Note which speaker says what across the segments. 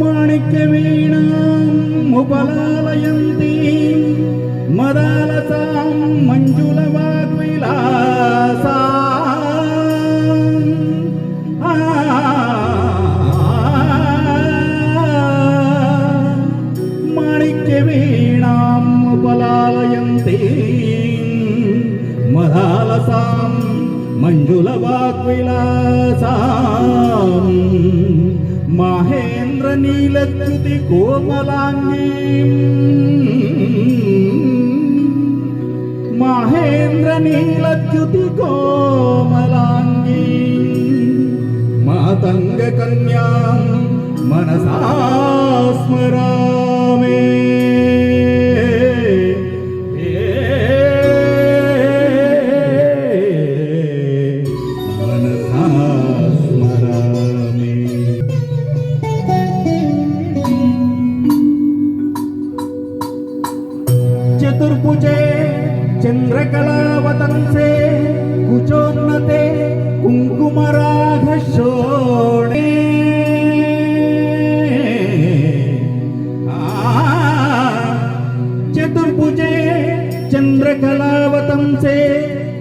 Speaker 1: माणिक्यवीणाम् उपलालयन्ती मदालतां मञ्जुलवाग्विलासा माणिक्यवीणाम् उपलालयन्ती मदालसां मञ्जुलवाग्विलासाम् माहे నీలచ్యుతి కోమలాంగీ మహేంద్ర నీలచ్యుతి కోమలాంగీ మాతంగ కన్యా మనసా స్మరామే चतुर्भुजे चन्द्रकलावतंसे कुचोन्नते कुङ्कुमराघशोणे चतुर्भुजे चन्द्रकलावतंसे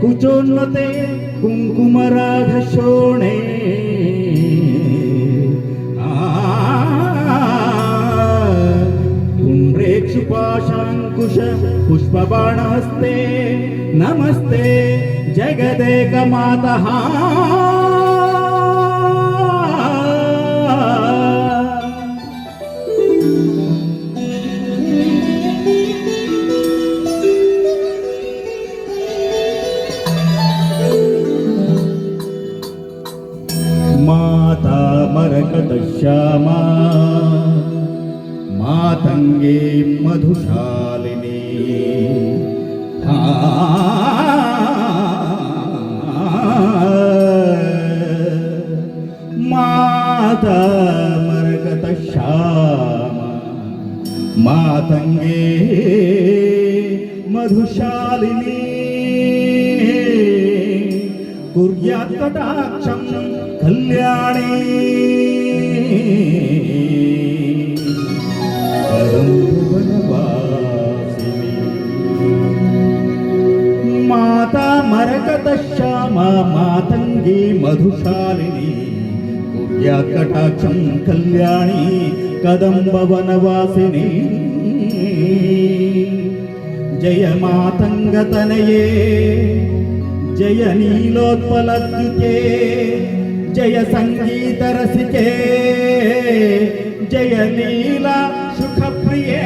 Speaker 1: कुचोन्नते कुङ्कुमराघशोणे कुम्भ्रेक्षुपाश पुरुष पुष्पबाणहस्ते नमस्ते जगदेकमातः माता। मरकष्याम मातङ्गे मधुशालिनी। మాత మరకత శ్యామ మాతంగే మధుశాలిని కుర్యాత్ కటాక్షం కళ్యాణీ. మధుశాలిని కటాక్షం కళ్యాణి కదంబవనవాసిని. జయ మాతంగతనయే జయ నీలోత్పలద్యుతే జయ సంగీత రసికే జయ నీల సుఖప్రియే.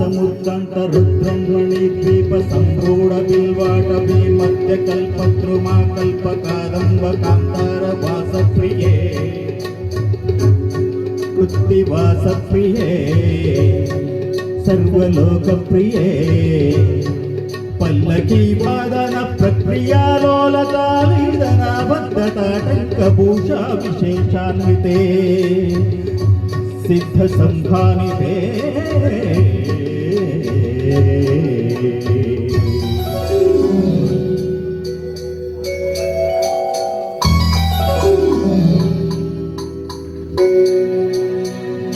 Speaker 1: సముద్రంత రుద్రం ద్వీప సంప్రూఢ బిల్వాట మధ్య కల్పద్రుమా కల్ప కాదంబ కాంతార వాస ప్రియే కృత్తివాస ప్రియే సర్వలోక ప్రియే పల్లకి వాదన ప్రక్రియాలోలతాలీదన బద్ధతాటంక విశేషాన్వితే. సిద్ధ సంభానితే.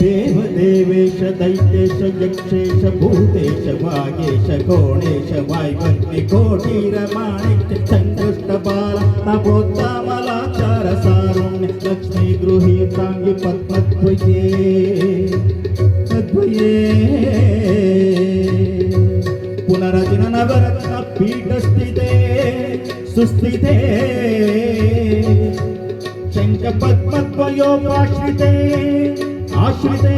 Speaker 1: देवदेवेश दैत्येश यक्षेश भूतेश वागेश गोणेश वायवन्ति कोटी रमाणेश संकृष्ट बाल नभोत्तमलाचार सारुण्य लक्ष्मी गृहीताङ्गि पद्मद्वये तद्वये పునరచన నవరత్న పీఠస్థితే సుస్థితే. శంఖ పద్మద్వయోపాశ్రితే ఆశ్రితే.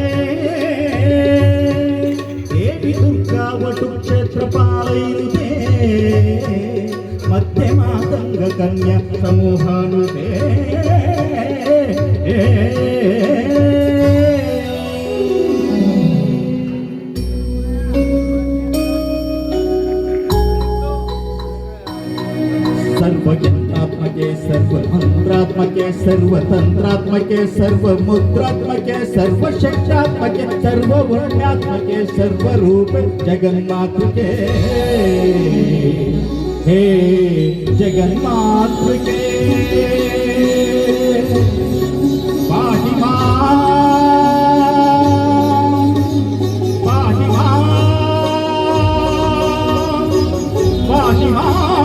Speaker 1: దేవి దుర్గా వటు క్షేత్రపాలైతే सर्वज्ञात्मके सर्वमन्त्रात्मके सर्वतन्त्रात्मके सर्वमुद्रात्मके सर्वशक्त्यात्मके सर्ववर्ण्यात्मके सर्वरूप जगन्मातृके। हे जगन्मातृके। पाहिमा। पाहिमा। पाहिमा।